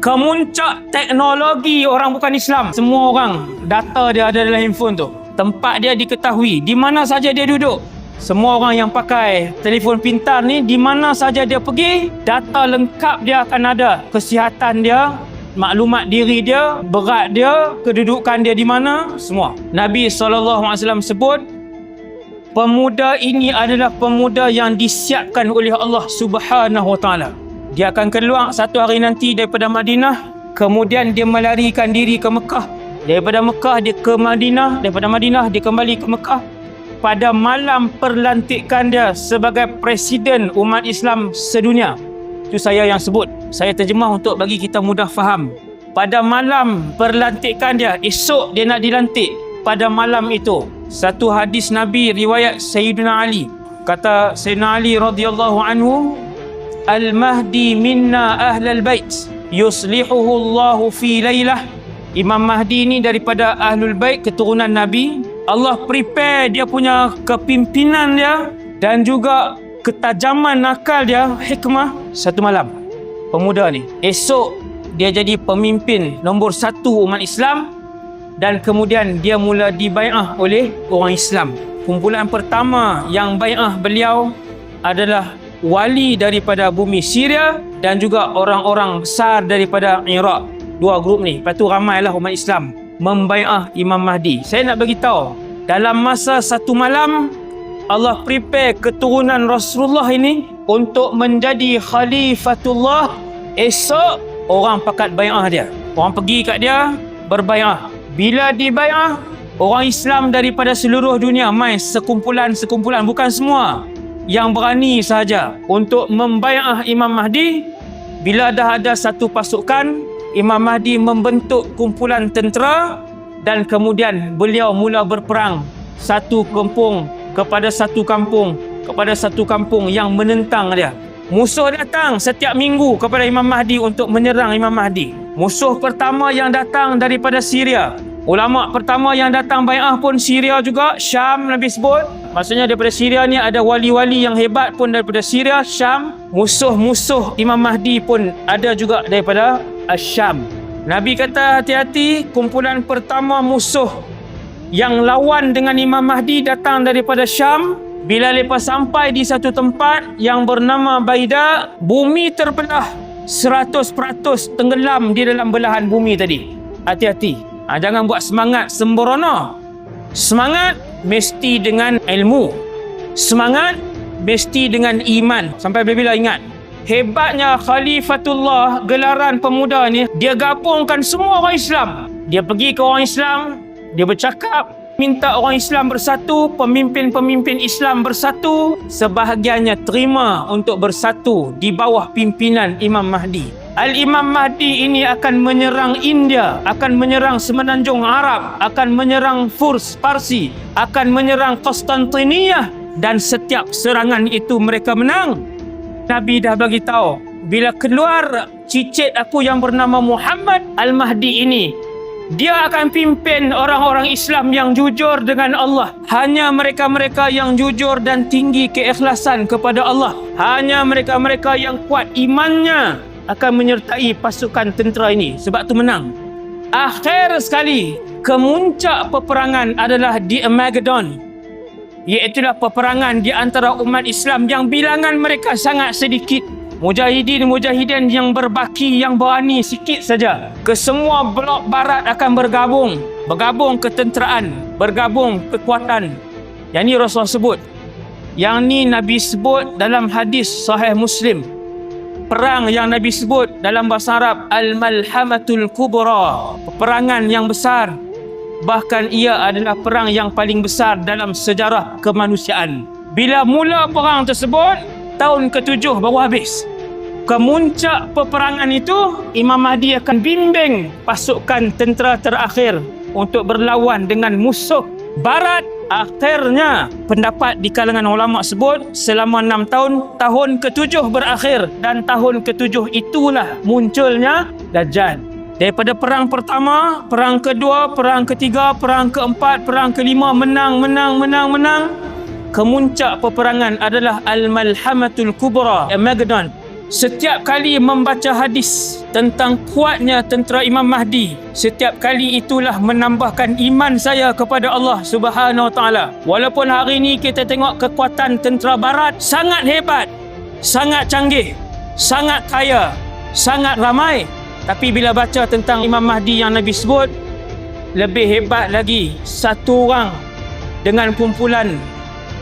kemuncak teknologi orang bukan Islam. Semua orang data dia ada dalam handphone tu. Tempat dia diketahui, di mana saja dia duduk. Semua orang yang pakai telefon pintar ni di mana saja dia pergi, data lengkap dia akan ada. Kesihatan dia, maklumat diri dia, berat dia, kedudukan dia di mana, semua. Nabi SAW sebut pemuda ini adalah pemuda yang disiapkan oleh Allah Subhanahu Wa Taala. Dia akan keluar satu hari nanti daripada Madinah, kemudian dia melarikan diri ke Mekah. Daripada Mekah dia ke Madinah, daripada Madinah dia kembali ke Mekah. Pada malam perlantikan dia sebagai presiden umat Islam sedunia. Itu saya yang sebut. Saya terjemah untuk bagi kita mudah faham. Pada malam perlantikan dia, esok dia nak dilantik. Pada malam itu, satu hadis Nabi riwayat Sayyidina Ali. Kata Sayyidina Ali radhiyallahu anhu, Al-Mahdi minna ahlal bait yuslihuhu Allahu fi laylah. Imam Mahdi ni daripada ahlul bait keturunan Nabi. Allah prepare dia punya kepimpinan dia dan juga ketajaman akal dia, hikmah satu malam. Pemuda ni. Esok dia jadi pemimpin nombor satu umat Islam dan kemudian dia mula dibai'ah oleh orang Islam. Kumpulan pertama yang bai'ah beliau adalah wali daripada bumi Syria dan juga orang-orang besar daripada Iraq. Dua grup ni. Lepas tu ramailah umat Islam membai'ah Imam Mahdi. Saya nak bagi tahu dalam masa satu malam Allah prepare keturunan Rasulullah ini untuk menjadi khalifatullah esok orang pakat bai'ah dia. Orang pergi kat dia berbai'ah. Bila dibai'ah orang Islam daripada seluruh dunia mai sekumpulan-sekumpulan bukan semua yang berani sahaja untuk membai'ah Imam Mahdi bila dah ada satu pasukan Imam Mahdi membentuk kumpulan tentera dan kemudian beliau mula berperang satu kampung kepada satu kampung kepada satu kampung yang menentang dia. Musuh datang setiap minggu kepada Imam Mahdi untuk menyerang Imam Mahdi. Musuh pertama yang datang daripada Syria. Ulama pertama yang datang bai'ah pun Syria juga, Syam Nabi sebut. Maksudnya daripada Syria ni ada wali-wali yang hebat pun daripada Syria, Syam. Musuh-musuh Imam Mahdi pun ada juga daripada Syam. Nabi kata hati-hati kumpulan pertama musuh yang lawan dengan Imam Mahdi datang daripada Syam. Bila lepas sampai di satu tempat yang bernama Baida, bumi terbelah 100% tenggelam di dalam belahan bumi tadi. Hati-hati. Ha, jangan buat semangat sembrono. Semangat mesti dengan ilmu. Semangat mesti dengan iman. Sampai bila-bila ingat. Hebatnya Khalifatullah gelaran pemuda ni dia gabungkan semua orang Islam. Dia pergi ke orang Islam, dia bercakap minta orang Islam bersatu, pemimpin-pemimpin Islam bersatu, sebahagiannya terima untuk bersatu di bawah pimpinan Imam Mahdi. Al-Imam Mahdi ini akan menyerang India, akan menyerang semenanjung Arab, akan menyerang Furs, Parsi, akan menyerang Konstantinia dan setiap serangan itu mereka menang. Nabi dah bagi tahu bila keluar cicit aku yang bernama Muhammad Al-Mahdi ini dia akan pimpin orang-orang Islam yang jujur dengan Allah. Hanya mereka-mereka yang jujur dan tinggi keikhlasan kepada Allah. Hanya mereka-mereka yang kuat imannya akan menyertai pasukan tentera ini. Sebab tu menang. Akhir sekali, kemuncak peperangan adalah di Armageddon iaitulah peperangan di antara umat Islam yang bilangan mereka sangat sedikit. Mujahidin-mujahidin yang berbaki, yang berani sikit saja. Kesemua blok barat akan bergabung. Bergabung ketenteraan, bergabung kekuatan. Yang ni Rasul sebut. Yang ni Nabi sebut dalam hadis sahih Muslim. Perang yang Nabi sebut dalam bahasa Arab Al-Malhamatul Kubra. Peperangan yang besar bahkan ia adalah perang yang paling besar dalam sejarah kemanusiaan. Bila mula perang tersebut, tahun ketujuh baru habis. Kemuncak peperangan itu, Imam Mahdi akan bimbing pasukan tentera terakhir untuk berlawan dengan musuh barat. Akhirnya, pendapat di kalangan ulama sebut selama enam tahun, tahun ketujuh berakhir dan tahun ketujuh itulah munculnya Dajjal. Daripada perang pertama, perang kedua, perang ketiga, perang keempat, perang kelima, menang, menang, menang, menang. Kemuncak peperangan adalah Al-Malhamatul Kubra, Armageddon. Setiap kali membaca hadis tentang kuatnya tentera Imam Mahdi, setiap kali itulah menambahkan iman saya kepada Allah Subhanahu Wa Taala. Walaupun hari ini kita tengok kekuatan tentera barat sangat hebat, sangat canggih, sangat kaya, sangat ramai, tapi bila baca tentang Imam Mahdi yang Nabi sebut, lebih hebat lagi satu orang dengan kumpulan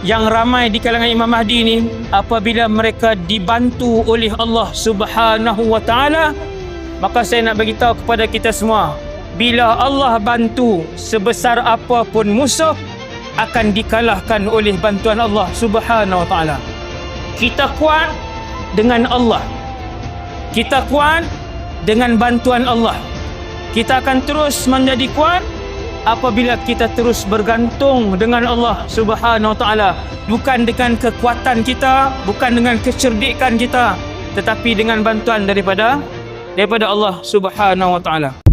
yang ramai di kalangan Imam Mahdi ni apabila mereka dibantu oleh Allah Subhanahu wa taala maka saya nak bagi tahu kepada kita semua bila Allah bantu sebesar apapun musuh akan dikalahkan oleh bantuan Allah Subhanahu wa taala. Kita kuat dengan Allah. Kita kuat dengan bantuan Allah. Kita akan terus menjadi kuat apabila kita terus bergantung dengan Allah Subhanahu Wa Taala bukan dengan kekuatan kita bukan dengan kecerdikan kita tetapi dengan bantuan daripada daripada Allah Subhanahu Wa Taala